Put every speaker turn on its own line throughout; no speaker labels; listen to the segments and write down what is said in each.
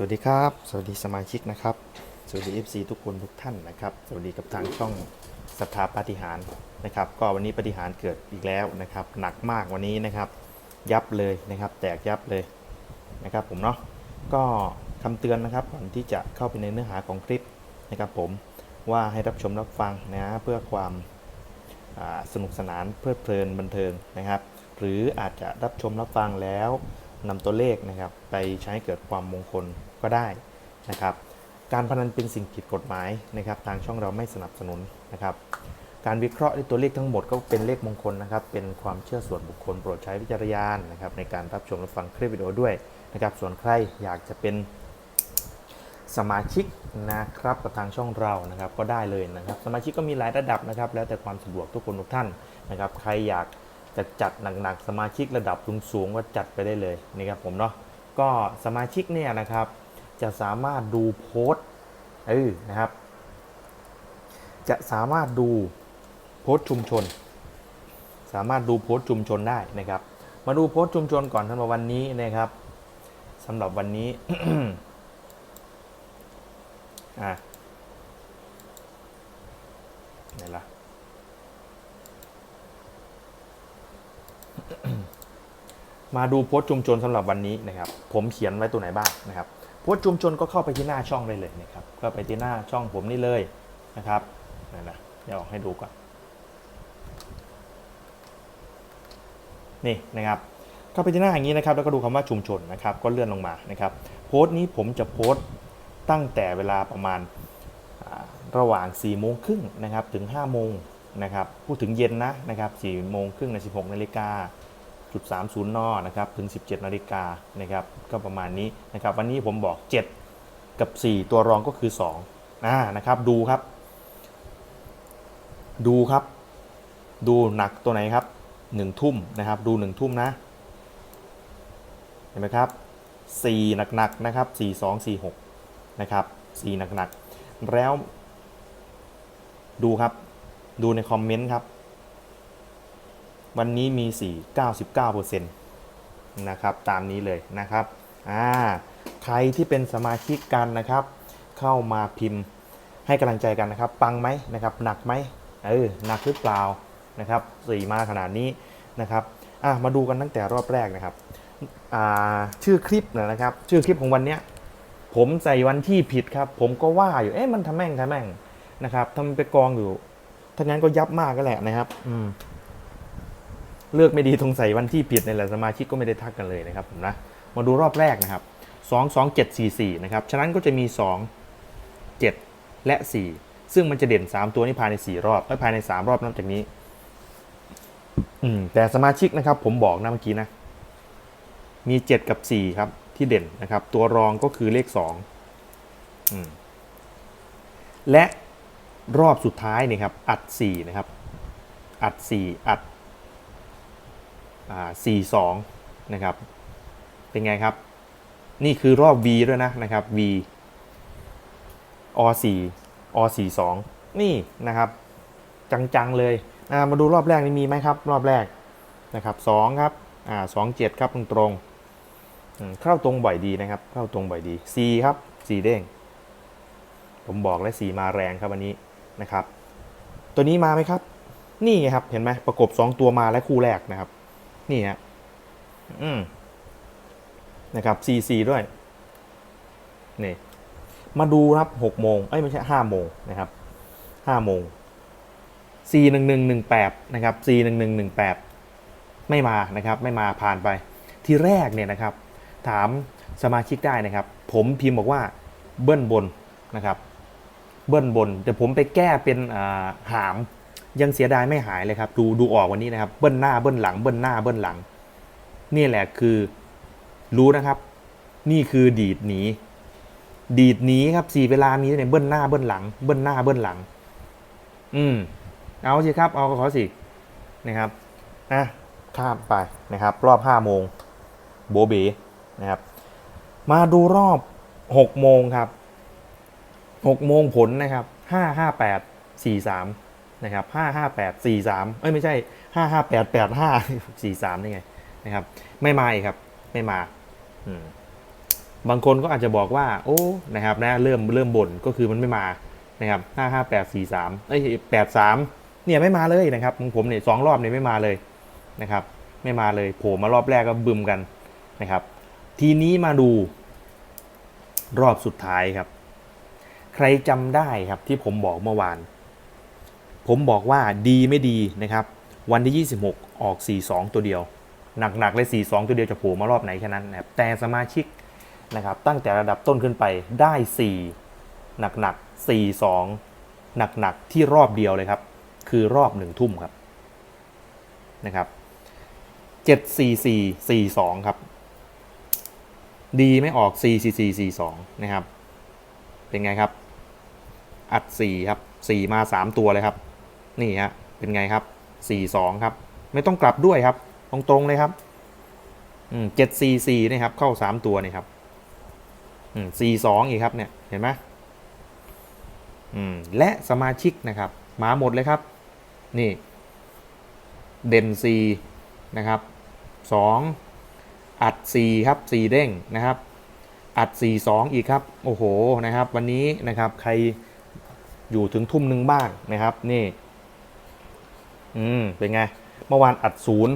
สวัสดีครับ สวัสดีสมาชิกนะครับ สวัสดี FC ทุกคนทุกท่านนะครับ สวัสดีกับทางช่องศรัทธาปาฏิหารนะครับ ก็วันนี้ปาฏิหารเกิดอีกแล้วนะครับ หนักมากวันนี้นะครับ ยับเลยนะครับ แตกยับเลยนะครับ ผมเนาะ ก็คำเตือนนะครับก่อนที่จะเข้าไปในเนื้อหาของคลิปนะครับ ผมว่าให้รับชมรับฟังนะเพื่อความสนุกสนานเพลิดเพลินบันเทิงนะครับ หรืออาจจะรับชมรับฟังแล้ว นำตัวเลขนะครับไปใช้เกิดความมงคลก็ได้นะครับ การพนันเป็นสิ่งผิดกฎหมายนะครับ ทางช่องเราไม่สนับสนุนนะครับ การวิเคราะห์ด้วยตัวเลขทั้งหมดก็เป็นเลขมงคลนะครับ เป็นความเชื่อส่วนบุคคลโปรดใช้วิจารณญาณนะครับในการรับชมรับฟังคลิปวิดีโอด้วยนะครับ ส่วนใครอยากจะเป็นสมาชิกนะครับกับทางช่องเรานะครับก็ได้เลยนะครับ สมาชิกก็มีหลายระดับนะครับ แล้วแต่ความสะดวกทุกคนทุกท่านนะครับ ใครอยาก จะจัดหนักๆสมาชิกระดับสูงๆก็จัดไปได้เลยนะครับผมเนาะก็สมาชิกเนี่ยนะครับ จะสามารถดูโพสต์เออนะครับ จะสามารถดูโพสต์ชุมชน สามารถดูโพสต์ชุมชนได้นะครับ มาดูโพสต์ชุมชนก่อนสำหรับวันนี้นะครับสำหรับวันนี้อะไหนล่ะ มาดูโพสต์ชุมชนสำหรับวันนี้นะครับ ผมเขียนไว้ตัวไหนบ้างนะครับโพสต์ชุมชนก็เข้าไปที่หน้าช่องได้เลยนะครับเข้าไปที่หน้าช่องผมนี่เลยนะครับนั่นนะเดี๋ยวออกให้ดูก่อนนี่นะครับเข้าไปที่หน้าอย่างนี้นะครับ แล้วก็ดูคำว่าชุมชนนะครับ ก็เลื่อนลงมานะครับ โพสต์นี้ผมจะโพสต์ตั้งแต่เวลาประมาณระหว่าง4ี่โมงครึ่งนะครับถึง5้าโมง นะครับพูดถึงเย็นนะนะครับ4ี่โมงครึ่งใน16นาฬิกาจุด30นนะครับถึง 17นาฬิกานะครับก็ประมาณนี้นะครับวันนี้ผมบอก 7 กับ 4 ตัวรองก็คือ2อ่านะครับดูครับ ดูครับ ดูหนักตัวไหนครับหนึ่งทุ่มนะครับดูหนึ่งทุ่มนะเห็นไหมครับสี่หนักๆนะครับสี่สองสี่หกนะครับสี่หนักๆแล้วดูครับ ดูในคอมเมนต์ครับ วันนี้มี 4 99%นะครับ ตามนี้เลยนะครับ อ่า ใครที่เป็นสมาชิกกันนะครับ เข้ามาพิมพ์ให้กำลังใจกันนะครับ ปังไหมนะครับ หนักไหมเออ หนักหรือเปล่านะครับสี่มาขนาดนี้นะครับ อะ มาดูกันตั้งแต่รอบแรกนะครับ อ่า ชื่อคลิปนะครับ ชื่อคลิปของวันเนี้ย ผมใส่วันที่ผิดครับ ผมก็ว่าอยู่ เอ๊ะ มันทำแม่งทำแม่งนะครับทำไปกองอยู่ ถ้างั้นก็ยับมากก็แหละนะครับ อืม เลือกไม่ดีตรงใส่วันที่ผิดในแหละสมาชิกก็ไม่ได้ทักกันเลยนะครับผมนะ มาดูรอบแรกนะครับสองสองเจ็ดสี่สี่นะครับ ฉะนั้นก็จะมีสองเจ็ดและสี่ซึ่งมันจะเด่นสามตัวนี้ภายในสี่รอบไม่ภายในสามรอบนับจากนี้ อืม แต่สมาชิกนะครับ ผมบอกนะเมื่อกี้นะ มี 7 กับ 4 ครับ ที่เด่นนะครับ ตัวรองก็คือเลข2อืมและ รอบสุดท้ายนี่ครับอัด4นะครับอัด 4 อัดอ่า4 2นะครับเป็นไงครับ นี่คือรอบ V ด้วยนะนะครับ V O 4 O 4 2 นี่นะครับจังๆเลยมาดูรอบแรกนี่มีไหมครับ รอบแรกนะครับ2ครับอ่า2 7ครับตรงเข้าตรงบ่อยดีนะครับ เข้าตรงบ่อยดี C ครับ C เด้งผมบอกแล้ว C มาแรงครับวันนี้ นะครับ ตัวนี้มาไหมครับ นี่ไงครับ เห็นไหมประกบ 2 ตัวมาและคู่แรกนะครับ นี่ฮะอืมนะครับ C C ด้วย นี่ มาดูครับ6โมงเอ้ยไม่ใช่5โมงนะครับ5โมง C 1 1 1 8นะครับ C 1 1 1 8ไม่มานะครับ ไม่มาผ่านไป ทีแรกเนี่ยนะครับ ถามสมาชิกได้นะครับ ผมพิมพ์บอกว่าเบิ้ลบนนะครับ เบิ้ลบนแต่ผมไปแก้เป็นหาม ยังเสียดายไม่หายเลยครับ ดูดูออกวันนี้นะครับ เบิ้ลหน้าเบิ้ลหลังเบิ้ลหน้าเบิ้ลหลัง นี่แหละคือรู้นะครับ นี่คือดีดหนีดีดหนีครับสี่เวลามีเนี่ยเบิ้ลหน้าเบิ้ลหลัง เบิ้ลหน้าเบิ้ลหลัง อืมเอาสิครับ เอาก็ขอสินะครับอะข้ามไปนะครับ รอบห้าโมงโบเบนะครับ มาดูรอบ6โมงครับ 6โมงผลนะครับ 5 5 8 4 3 นะครับ 5 5 8 4 3 เอ้ยไม่ใช่ 5 5 8 8 5 4 3นี่ไงนะครับ ไม่มาอีกครับ ไม่มาอืมบางคนก็อาจจะบอกว่า โอ้นะครับนะเริ่มเริ่มบ่นก็คือมันไม่มานะครับห้าห้าแปดสี่สามเอ้ยแปดสามเนี่ยไม่มาเลยนะครับของผมเนี่ยสองรอบเนี่ยไม่มาเลยนะครับ ไม่มาเลยโผล่มารอบแรกก็บึมกันนะครับ ทีนี้มาดูรอบสุดท้ายครับ ใครจำได้ครับที่ผมบอกเมื่อวาน ผมบอกว่าดีไม่ดีนะครับ วันที่ 26 ออก 42 ตัวเดียว หนักๆเลย 42 ตัวเดียวจะโผล่มารอบไหนแค่นั้นนะครับแต่สมาชิกนะครับตั้งแต่ระดับต้นขึ้นไปได้ 4 หนักๆ 4 2 หนักๆ ที่รอบเดียวเลยครับ คือรอบหนึ่งทุ่มครับนะครับ 7 4 4 4 2 ครับ ดีไม่ออก 4 4 4 4 2 นะครับ เป็นไงครับ อัด 4 ครับ 4 มา 3 ตัวเลยครับ นี่ฮะ เป็นไงครับ 4 2 ครับ ไม่ต้องกลับด้วยครับ ตรงๆเลยครับอืม7 4 4นี่ครับ เข้า 3 ตัวนี่ครับอืม4 2อีกครับเนี่ย เห็นไหมอืมและสมาชิกนะครับมาหมดเลยครับ นี่ เด่น 4 นะครับ 2 อัด 4 ครับ 4 เด้งนะครับ อัด 4 2 อีกครับ โอ้โหนะครับ วันนี้นะครับใคร อยู่ถึงทุ่มหนึ่งบ้างนะครับ นี่ อืม เป็นไง เมื่อวานอัดศูนย์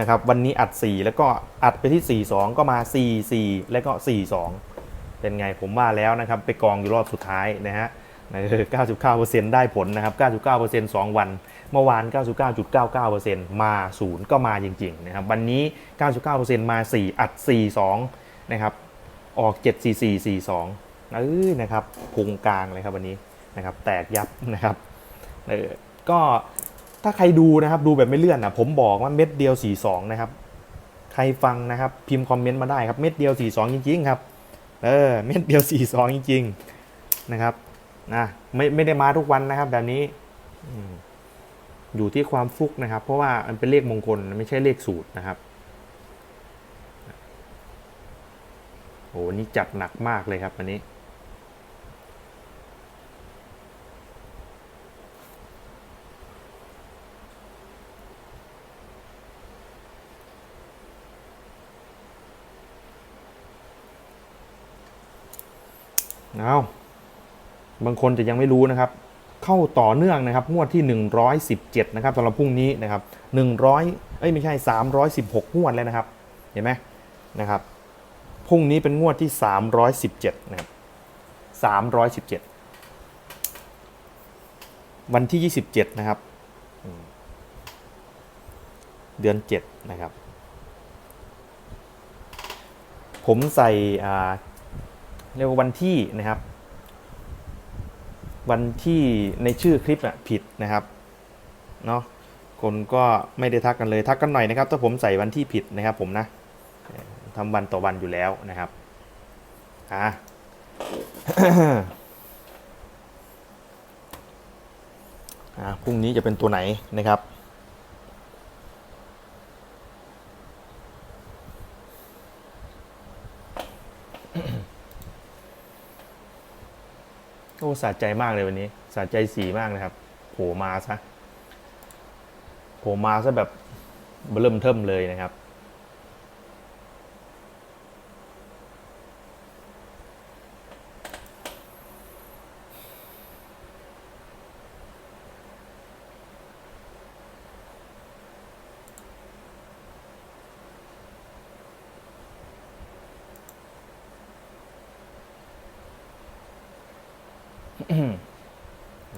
นะครับ วันนี้อัด 4 แล้วก็อัดไปที่ 4 2 ก็มา 4 4 แล้วก็ 4 2 เป็นไงผมว่าแล้วนะครับ ไปกองอยู่รอบสุดท้ายนะฮะเออ99%ได้ผลนะครับ 99% 2 วัน เมื่อวาน 99.99%มา 0 ก็มาจริงๆนะครับ วันนี้ 99%มา 4 อัด 4 2 นะครับ ออก 7 4 4 4 2เออนะครับพุงกลางเลยครับวันนี้ นะครับแตกยับนะครับเออก็ถ้าใครดูนะครับดูแบบไม่เลื่อนนะผมบอกว่าเม็ดเดียว 42 นะครับ ใครฟังนะครับพิมพ์คอมเมนต์มาได้ครับเม็ดเดียว 42 จริง ๆ ครับเออเม็ดเดียว 42 จริง ๆ นะครับนะไม่ไม่ได้มาทุกวันนะครับ แบบนี้อยู่ที่ความฟุกนะครับ เพราะว่ามันเป็นเลขมงคลไม่ใช่เลขสูตรนะครับโอ้นี่จัดหนักมากเลยครับวันนี้ เอาบางคนจะยังไม่รู้นะครับ เข้าต่อเนื่องนะครับ งวดที่ 117 นะครับสำหรับพรุ่งนี้นะครับ 100 เอ้ยไม่ใช่ 316 งวดเลยนะครับ เห็นไหมนะครับ พรุ่งนี้เป็นงวดที่ 317 นะครับ 317 วันที่ 27 นะครับ เดือน 7 นะครับ ผมใส่ เรียกว่าวันที่นะครับ วันที่ในชื่อคลิปอะผิดนะครับเนาะคนก็ไม่ได้ทักกันเลยทักกันหน่อยนะครับ ถ้าผมใส่วันที่ผิดนะครับ ผมนะทำวันต่อวันอยู่แล้วนะครับอะอะพรุ่งนี้จะเป็นตัวไหนนะครับ โอ้สะใจมากเลยวันนี้สะใจสีมากนะครับโผล่มาซะโผล่มาซะแบบเริ่มเทิมเลยนะครับ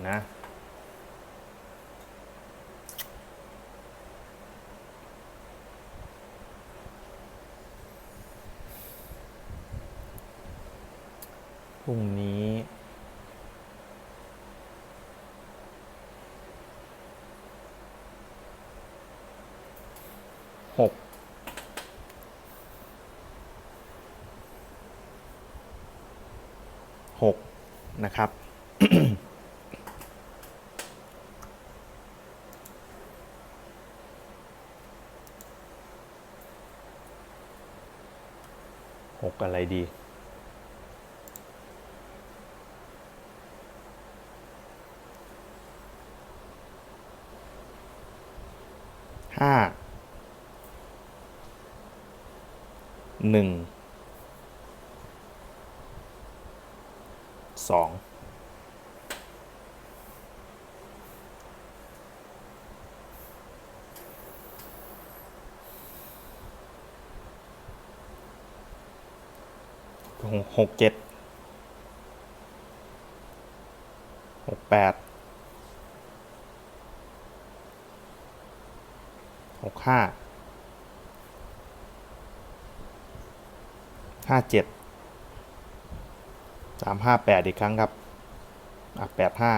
นะ พ รุ่งนี้หกหกนะครับ หกอะไรดี ห้าหนึ่งสองหกเจ็ด ห้าเจ็ดสามห้าแปดอีกครั้งครับ อะแปดห้า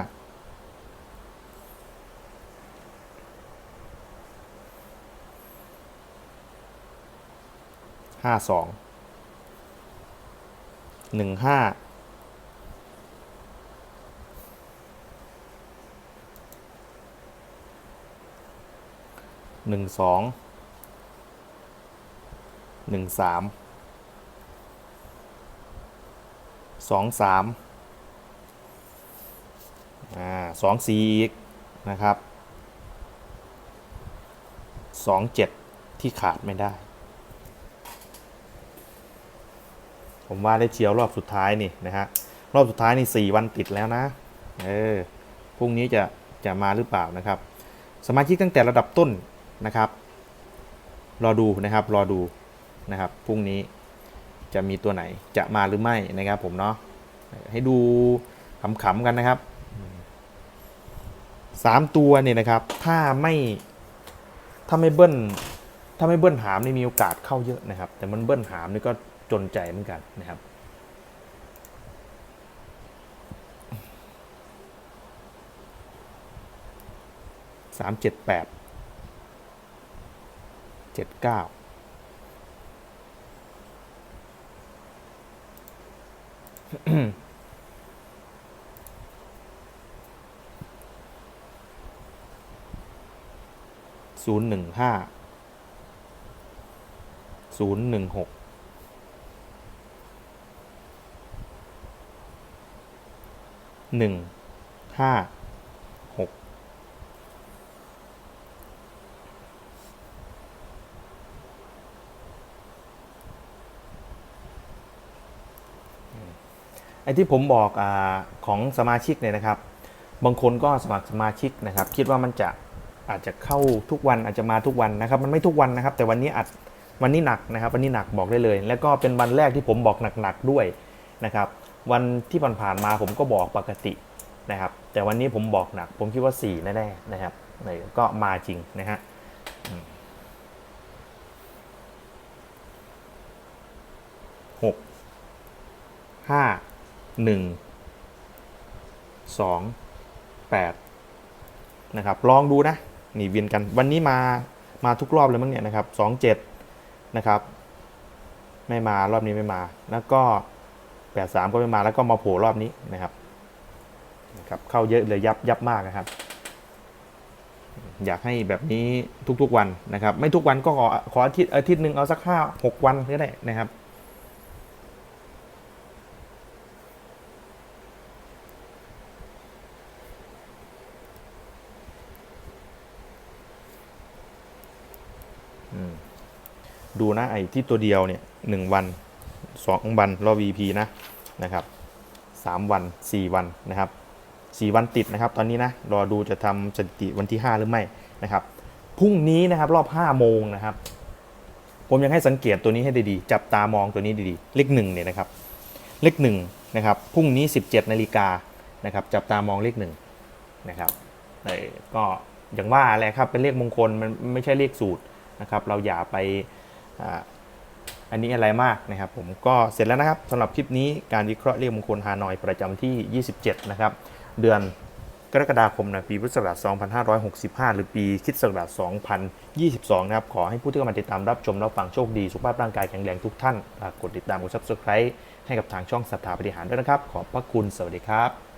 ห้าสองหนึ่งห้าหนึ่งสองหนึ่งสาม สองสามอ่าสองสี่อีกนะครับสองเจ็ดที่ขาดไม่ได้ ผมว่าได้เชียวรอบสุดท้ายนี่นะฮะรอบสุดท้ายนี่สี่วันติดแล้วนะเออพรุ่งนี้จะจะมาหรือเปล่านะครับ สมาชิกตั้งแต่ระดับต้นนะครับ รอดูนะครับรอดูนะครับพรุ่งนี้ จะมีตัวไหนจะมาหรือไม่นะครับผมเนาะให้ดูขำๆกันนะครับสามตัวเนี่ยนะครับถ้าไม่ถ้าไม่เบิ้ลถ้าไม่เบิ้ลหามนี่มีโอกาสเข้าเยอะนะครับ แต่มันเบิ้ลหามนี่ก็จนใจเหมือนกันนะครับสามเจ็ดแปดเจ็ดเก้า ศูนย์หนึ่งห้าศูนย์หนึ่งหกหนึ่งห้า อ้ที่ผมบอกอของสมาชิกเนี่ยนะครับ บางคนก็สมัครสมาชิกนะครับ คิดว่ามันจะอาจจะเข้าทุกวันอาจจะมาทุกวันนะครับ มันไม่ทุกวันนะครับ แต่วันนี้อาจวันนี้หนักนะครับ วันนี้หนักบอกได้เลย แล้วก็เป็นวันแรกที่ผมบอกหนักๆด้วยนะครับ วันที่ผ่านๆมาผมก็บอกปกตินะครับ แต่วันนี้ผมบอกหนัก ผมคิดว่า4แน่ๆนะครับก็มาจริงนะฮะหกห้า หนึ่งสองแปดนะครับ ลองดูนะ นี่เวียนกัน วันนี้มา มาทุกรอบเลยมั้งเนี่ยนะครับสองเจ็ดนะครับ ไม่มารอบนี้ไม่มา แล้วก็แปดสามก็ไม่มา แล้วก็มาโผล่รอบนี้นะครับ นะครับ เข้าเยอะเลยยับยับมากนะครับ อยากให้แบบนี้ทุกๆวันนะครับ ไม่ทุกวันก็ขอขออาทิตย์อาทิตย์หนึ่งเอาสักห้าหกวันก็ได้นะครับ ดูนะไอ้ที่ตัวเดียวเนี่ยหนึ่งวันสองวันรอ VP นะนะครับสามวันสี่วันนะครับสี่วันติดนะครับ ตอนนี้นะรอดูจะทำสถิติวันที่ห้าหรือไม่นะครับพรุ่งนี้นะครับรอบห้าโมงนะครับ ผมยังให้สังเกตตัวนี้ให้ดีๆจับตามองตัวนี้ดีๆ เลขหนึ่งเนี่ยนะครับ เลขหนึ่งนะครับพรุ่งนี้ 17นาฬิกานะครับจับตามองเลขหนึ่งนะครับก็อย่างว่าแหละครับเป็นเลขมงคลมันไม่ใช่เลขสูตร นะครับ เราอย่าไปอันนี้อะไรมากนะครับผมก็เสร็จแล้วนะครับสำหรับคลิปนี้การวิเคราะห์เลขมงคลฮานอยประจำที่ 27 นะครับ เดือนกรกฎาคมนะปีพุทธศักราช 2565 หรือปีคิดศักราช 2022 นะครับ ขอให้ผู้ที่เข้ามาติดตามรับชมรับฟังโชคดี สุขภาพร่างกายแข็งแรงทุกท่าน กดติดตามกด subscribe ให้กับทางช่องสัทธาบริหารด้วยนะครับ ขอบพระคุณ สวัสดีครับ